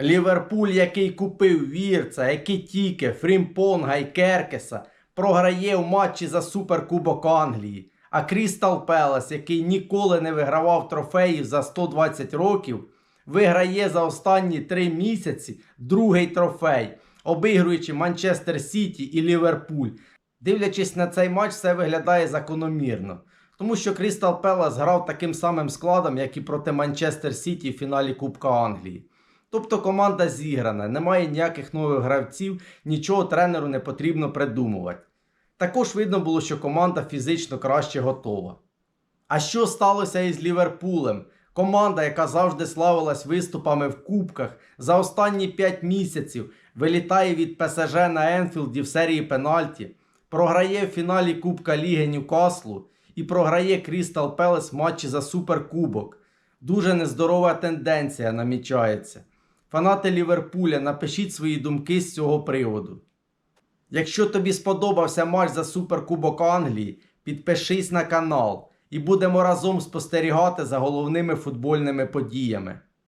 Ліверпуль, який купив Вірца, Екітіке, Фрімпонга і Керкеса, програє в матчі за Суперкубок Англії. А Крістал Пелес, який ніколи не вигравав трофеїв за 120 років, виграє за останні три місяці другий трофей, обігруючи Манчестер Сіті і Ліверпуль. Дивлячись на цей матч, все виглядає закономірно. Тому що Крістал Пелес грав таким самим складом, як і проти Манчестер Сіті в фіналі Кубка Англії. Тобто команда зіграна, немає ніяких нових гравців, нічого тренеру не потрібно придумувати. Також видно було, що команда фізично краще готова. А що сталося із Ліверпулем? Команда, яка завжди славилась виступами в кубках, за останні 5 місяців вилітає від ПСЖ на Енфілді в серії пенальті, програє в фіналі Кубка Ліги Ньюкаслу і програє Крістал Пелес в матчі за Суперкубок. Дуже нездорова тенденція намічається. Фанати Ліверпуля, напишіть свої думки з цього приводу. Якщо тобі сподобався матч за Суперкубок Англії, підпишись на канал і будемо разом спостерігати за головними футбольними подіями.